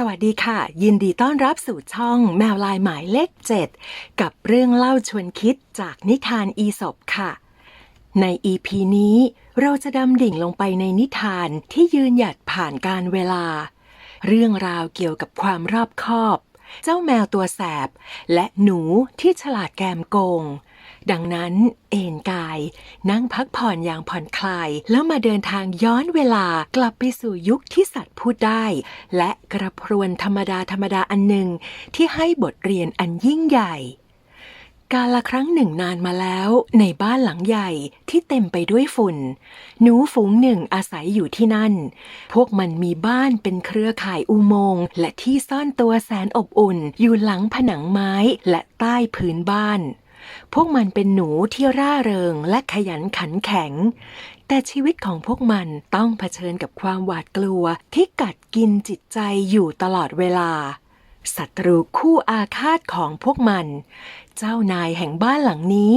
สวัสดีค่ะ ยินดีต้อนรับสู่ช่องแมวลายหมายเลขเจ็ดกับเรื่องเล่าชวนคิดจากนิทานอีสบค่ะ ในอีพีนี้เราจะดำดิ่งลงไปในนิทานที่ยืนหยัดผ่านการเวลา เรื่องราวเกี่ยวกับความรอบคอบ เจ้าแมวตัวแสบ และหนูที่ฉลาดแกมโกง ดังนั้นเอนกาย นั่งพักผ่อนอย่างผ่อนคลาย แล้วมาเดินทางย้อนเวลากลับไปสู่ยุคที่สัตว์พูดได้ และกระพรวนธรรมดาธรรมดาอันหนึ่งที่ให้บทเรียนอันยิ่งใหญ่ กาละครั้งหนึ่งนานมาแล้วในบ้านหลังใหญ่ที่เต็มไปด้วยฝุ่น หนูฝูงหนึ่งอาศัยอยู่ที่นั่น พวกมันมีบ้านเป็นเครือข่ายอุโมงค์และที่ซ่อนตัวแสนอบอุ่นอยู่หลังผนังไม้และใต้พื้นบ้าน พวกมันเป็นหนูที่ร่าเริงและขยันขันแข็ง แต่ชีวิตของพวกมันต้องเผชิญกับความหวาดกลัวที่กัดกินจิตใจอยู่ตลอดเวลา ศัตรูคู่อาฆาตของพวกมัน เจ้านายแห่งบ้านหลังนี้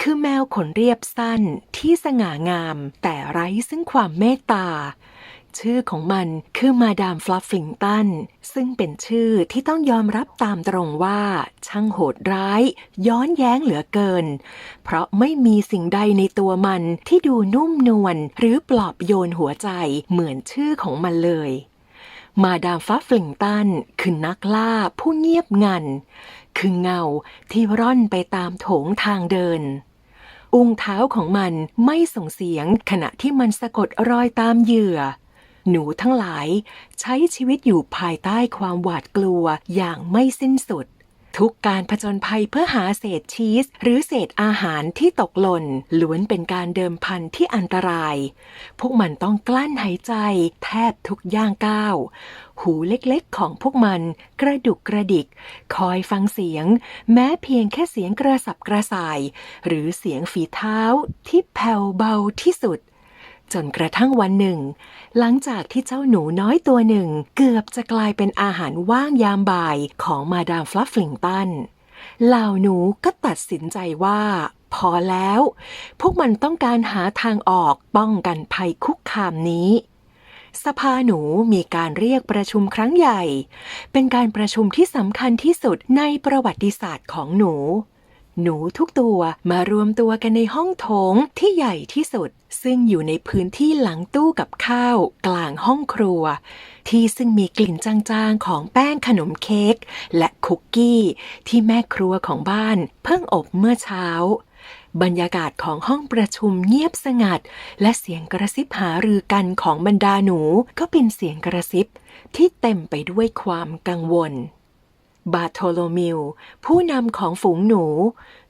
คือแมวขนเรียบสั้นที่สง่างามแต่ไร้ซึ่งความเมตตา ชื่อของมันคือมาดามฟลอฟฟิงตัน ซึ่งเป็นชื่อที่ต้องยอมรับตามตรงว่า ช่างโหดร้าย ย้อนแย้งเหลือเกิน เพราะไม่มีสิ่งใดในตัวมันที่ดูนุ่มนวลหรือปลอบโยนหัวใจเหมือนชื่อของมันเลย มาดามฟ้าฟลิงตันคือนักล่าผู้เงียบงัน คือเงาที่ร่อนไปตามโถงทางเดิน อุ้งเท้าของมันไม่ส่งเสียงขณะที่มันสะกดรอยตามเหยื่อ หนูทั้งหลายใช้ชีวิตอยู่ภายใต้ความหวาดกลัวอย่างไม่สิ้นสุด ทุกการผจญภัยเพื่อหาเศษชีส หรือเศษอาหารที่ตกหล่นล้วนเป็นการเดิมพันที่อันตราย พวกมันต้องกลั้นหายใจแทบทุกย่างก้าวหูเล็กๆของพวกมันกระดุกกระดิก คอยฟังเสียง แม้เพียงแค่เสียงกระสับกระส่าย หรือเสียงฝีเท้าที่แผ่วเบาที่สุด จนกระทั่งวันหนึ่ง หลังจากที่เจ้าหนูน้อยตัวหนึ่ง เกือบจะกลายเป็นอาหารว่างยามบ่ายของมาดามฟลัฟฟลิงตันเหล่าหนูก็ตัดสินใจว่า พอแล้ว พวกมันต้องการหาทางออกป้องกันภัยคุกคามนี้ สภาหนูมีการเรียกประชุมครั้งใหญ่ เป็นการประชุมที่สำคัญที่สุดในประวัติศาสตร์ของหนู หนูทุกตัวมารวมตัวกันในห้องโถงที่ใหญ่ที่สุด ซึ่งอยู่ในพื้นที่หลังตู้กับข้าว กลางห้องครัว ที่ซึ่งมีกลิ่นจางๆของแป้งขนมเค้กและคุกกี้ ที่แม่ครัวของบ้านเพิ่งอบเมื่อเช้าบรรยากาศของห้องประชุมเงียบสงัด และเสียงกระซิบหารือกันของบรรดาหนูก็เป็นเสียงกระซิบที่เต็มไปด้วยความกังวล บาโทโลมิว ผู้นำของฝูงหนู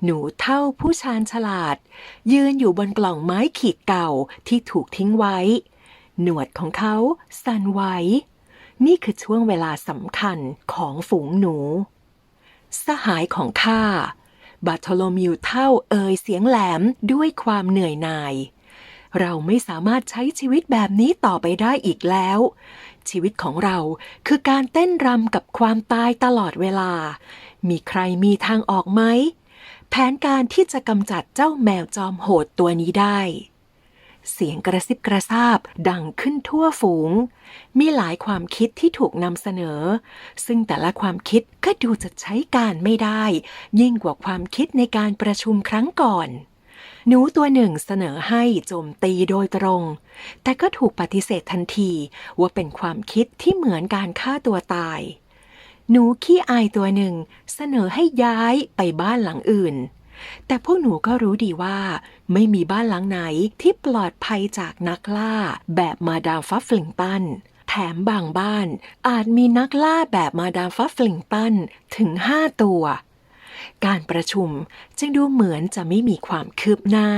หนูเท่าผู้ชาญฉลาด ยืนอยู่บนกล่องไม้ขีดเก่าที่ถูกทิ้งไว้ หนวดของเขาสั่นไหวนี่คือช่วงเวลาสำคัญของฝูงหนู สหายของข้า บาโทโลมิวเท่าเอ่ยเสียงแหลมด้วยความเหนื่อยหน่าย เราไม่สามารถใช้ชีวิตแบบนี้ต่อไปได้อีกแล้ว ชีวิตของเรา คือการเต้นรำกับความตายตลอดเวลา มีใครมีทางออกไหม แผนการที่จะกำจัดเจ้าแมวจอมโหดตัวนี้ได้ เสียงกระซิบกระซาบดังขึ้นทั่วฝูง มีหลายความคิดที่ถูกนำเสนอ ซึ่งแต่ละความคิดก็ดูจะใช้การไม่ได้ ยิ่งกว่าความคิดในการประชุมครั้งก่อน หนูตัวหนึ่งเสนอให้โจมตีโดยตรง แต่ก็ถูกปฏิเสธทันทีว่าเป็นความคิดที่เหมือนการฆ่าตัวตาย หนูขี้อายตัวหนึ่งเสนอให้ย้ายไปบ้านหลังอื่น แต่พวกหนูก็รู้ดีว่า ไม่มีบ้านหลังไหนที่ปลอดภัยจากนักล่าแบบมาดามฟัฟฟลิงตันแถมบางบ้านอาจมีนักล่าแบบมาดามฟัฟฟลิงตันถึงห้าตัว การประชุมจึงดูเหมือนจะไม่มีความคืบหน้า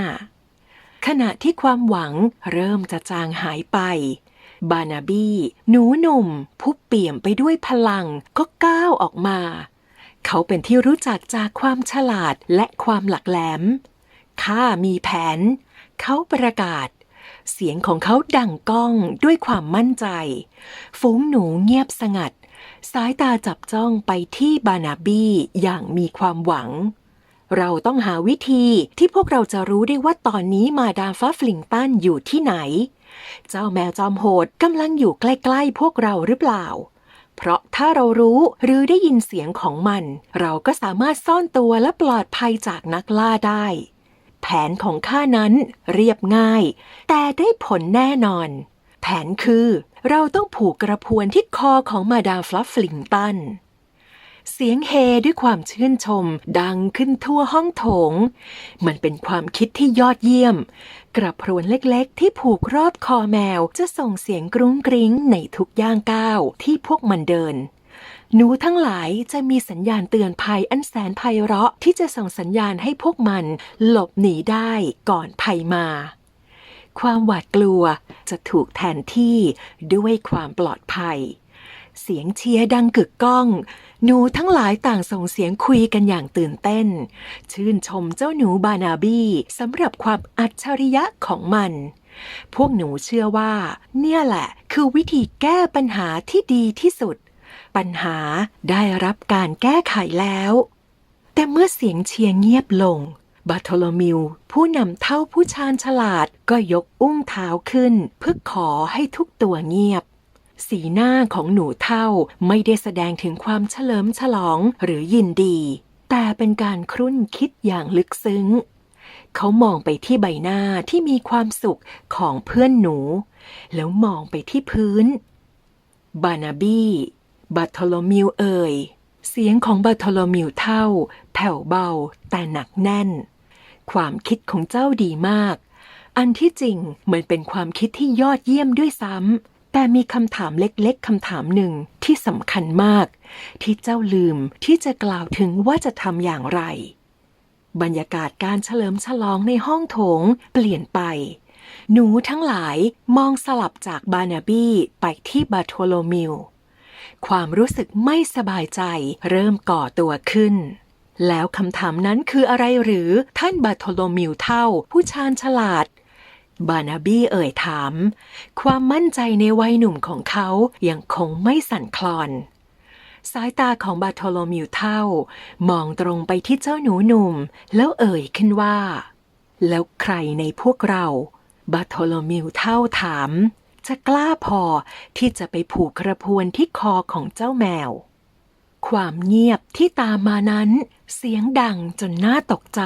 ขณะที่ความหวังเริ่มจะจางหายไป บานาบี้หนูหนุ่ม ผู้เปี่ยมไปด้วยพลังก็ก้าวออกมา เขาเป็นที่รู้จักจากความฉลาดและความหลักแหลม ข้ามีแผน เขาประกาศเสียงของเขาดังก้องด้วยความมั่นใจ ฝูงหนูเงียบสงัด สายตาจับจ้องไปที่บานาบี้อย่างมีความหวัง เราต้องหาวิธีที่พวกเราจะรู้ได้ว่าตอนนี้มาดามฟ้าฟลิงตันอยู่ที่ไหน เจ้าแมวจอมโหดกำลังอยู่ใกล้ ๆ พวกเราหรือเปล่า เพราะถ้าเรารู้หรือได้ยินเสียงของมัน เราก็สามารถซ่อนตัวและปลอดภัยจากนักล่าได้ แผนของข้านั้นเรียบง่าย แต่ได้ผลแน่นอน แผนคือ เราต้องผูกกระพวนที่คอของมาดามฟลัฟฟลิงตัน เสียงเฮด้วยความชื่นชมดังขึ้นทั่วห้องโถง มันเป็นความคิดที่ยอดเยี่ยม กระพรวนเล็กๆ ที่ผูกรอบคอแมวจะส่งเสียงกรุ้งกริ้งในทุกย่างก้าวที่พวกมันเดินหนูทั้งหลายจะมีสัญญาณเตือนภัยอันแสนไพเราะที่จะส่งสัญญาณให้พวกมันหลบหนีได้ก่อนภัยมา ความหวาดกลัวจะถูกแทนที่ด้วยความปลอดภัย เสียงเชียร์ดังกึกก้อง หนูทั้งหลายต่างส่งเสียงคุยกันอย่างตื่นเต้น ชื่นชมเจ้าหนูบานาบี้สำหรับความอัจฉริยะของมัน พวกหนูเชื่อว่า เนี่ยแหละคือวิธีแก้ปัญหาที่ดีที่สุด ปัญหาได้รับการแก้ไขแล้ว แต่เมื่อเสียงเชียร์เงียบลง บาโทโลมิว ผู้นำเท่าผู้ชาญฉลาดก็ยกอุ้งเท้าขึ้น เพื่อขอให้ทุกตัวเงียบ สีหน้าของหนูเท่าไม่ได้แสดงถึงความเฉลิมฉลองหรือยินดี แต่เป็นการครุ่นคิดอย่างลึกซึ้ง เขามองไปที่ใบหน้าที่มีความสุขของเพื่อนหนู แล้วมองไปที่พื้น บานาบี้บาโทโลมิวเอ่ยเสียงของบาโทโลมิวเท่า แผ่วเบาแต่หนักแน่น ความคิดของเจ้าดีมาก อันที่จริงเหมันเป็นความคิดที่ยอดเยี่ยมด้วยซ้ำ แต่มีคำถามเล็กๆคำถามหนึ่งที่สำคัญมาก ที่เจ้าลืมที่จะกล่าวถึงว่าจะทำอย่างไร บรรยากาศการเฉลิมฉลองในห้องโถงเปลี่ยนไป หนูทั้งหลายมองสลับจากบานาบี้ไปที่บาโทโลมิวความรู้สึกไม่สบายใจเริ่มก่อตัวขึ้น แล้วคำถามนั้นคืออะไรหรือท่านบาโทโลมิวเท่า ผู้ชาญฉลาด บานาบี้เอ่ยถาม ความมั่นใจในวัยหนุ่มของเขายังคงไม่สั่นคลอน สายตาของบาโทโลมิวเท่า มองตรงไปที่เจ้าหนูหนุ่ม แล้วเอ่ยขึ้นว่า แล้วใครในพวกเรา บาโทโลมิวเท่าถาม จะกล้าพอที่จะไปผูกกระพวนที่คอของเจ้าแมว ความเงียบที่ตามมานั้น เสียงดังจนน่าตกใจ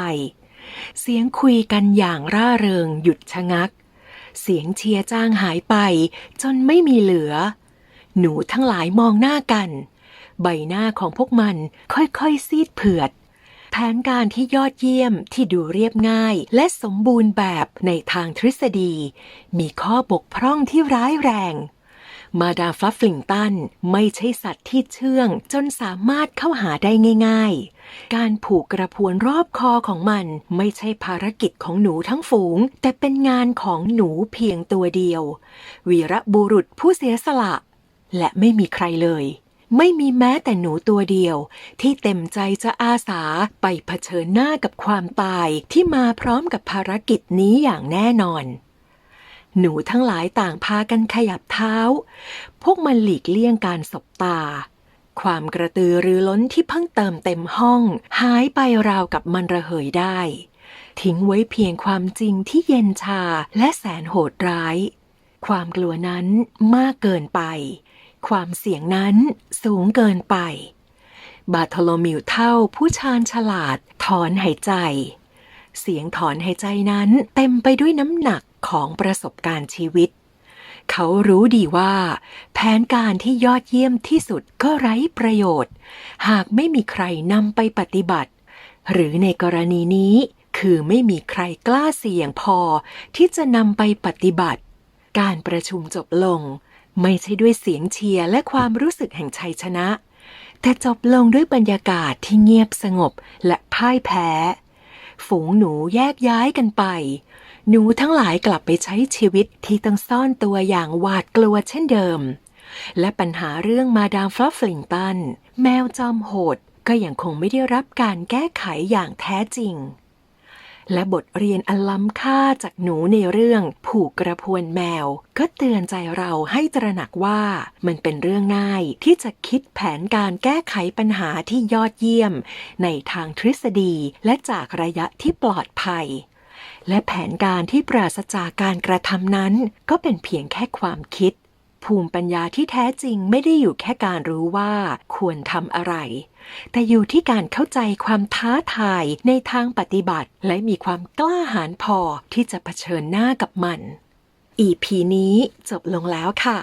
เสียงคุยกันอย่างร่าเริงหยุดชะงัก เสียงเชียร์จ้างหายไปจนไม่มีเหลือ หนูทั้งหลายมองหน้ากัน ใบหน้าของพวกมันค่อยๆซีดเผือดแผนการที่ยอดเยี่ยมที่ดูเรียบง่ายและสมบูรณ์แบบในทางทฤษฎี มีข้อบกพร่องที่ร้ายแรง มาดาฟลัฟฟลิงตันไม่ใช่สัตว์ที่เชื่อง จนสามารถเข้าหาได้ง่าย ๆ การผูกกระพวนรอบคอของมันไม่ใช่ภารกิจของหนูทั้งฝูง แต่เป็นงานของหนูเพียงตัวเดียว วีระบุรุษผู้เสียสละ และไม่มีใครเลย ไม่มีแม้แต่หนูตัวเดียว ที่เต็มใจจะอาสาไปเผชิญหน้ากับความตายที่มาพร้อมกับภารกิจนี้อย่างแน่นอน หนูทั้งหลายต่างพากันขยับเท้า พวกมันหลีกเลี่ยงการสบตา ความกระตือรือร้นที่เพิ่งเติมเต็มห้อง หายไปราวกับมันระเหยได้ ทิ้งไว้เพียงความจริงที่เย็นชาและแสนโหดร้าย ความกลัวนั้นมากเกินไป ความเสี่ยงนั้นสูงเกินไป บาทโลมิวเท่าผู้ชาญฉลาดถอนหายใจเสียงถอนหายใจนั้นเต็มไปด้วยน้ำหนักของประสบการณ์ชีวิต เขารู้ดีว่า แผนการที่ยอดเยี่ยมที่สุดก็ไร้ประโยชน์ หากไม่มีใครนำไปปฏิบัติ หรือในกรณีนี้คือไม่มีใครกล้าเสี่ยงพอที่จะนำไปปฏิบัติ การประชุมจบลง ไม่ใช่ด้วยเสียงเชียร์และความรู้สึกแห่งชัยชนะ แต่จบลงด้วยบรรยากาศที่เงียบสงบและพ่ายแพ้ ฝูงหนูแยกย้ายกันไป หนูทั้งหลายกลับไปใช้ชีวิตที่ต้องซ่อนตัวอย่างหวาดกลัวเช่นเดิม และปัญหาเรื่องมาดามฟลอฟฟลิงตัน แมวจอมโหดก็ยังคงไม่ได้รับการแก้ไขอย่างแท้จริง และบทเรียนอันล้ำค่าจากหนูในเรื่องผูกกระพวนแมว ก็เตือนใจเราให้ตระหนักว่ามันเป็นเรื่องง่ายที่จะคิดแผนการแก้ไขปัญหาที่ยอดเยี่ยม ในทางทฤษฎีและจากระยะที่ปลอดภัย และแผนการที่ปราศจากการกระทำนั้น ก็เป็นเพียงแค่ความคิด ภูมิปัญญาที่แท้จริงไม่ได้อยู่แค่การรู้ว่าควรทำอะไร แต่อยู่ที่การเข้าใจความท้าทายในทางปฏิบัติ และมีความกล้าหาญพอที่จะเผชิญหน้ากับมัน EP นี้จบลงแล้วค่ะ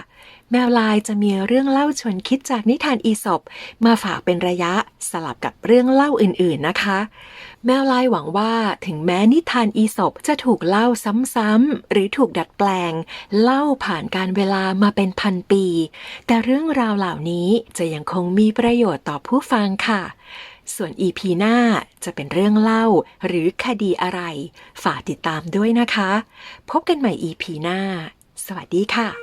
แมวลายจะมีเรื่องเล่าชวนคิดจากนิทานอีสปมาฝากเป็นระยะสลับกับเรื่องเล่าอื่นๆนะคะ แมวลายหวังว่าถึงแม้นิทานอีสปจะถูกเล่าซ้ำๆหรือถูกดัดแปลง เล่าผ่านการเวลามาเป็นพันปี แต่เรื่องราวเหล่านี้จะยังคงมีประโยชน์ต่อผู้ฟังค่ะ ส่วน EP หน้าจะเป็นเรื่องเล่าหรือคดีอะไร ฝากติดตามด้วยนะคะ พบกันใหม่ EP หน้า สวัสดีค่ะ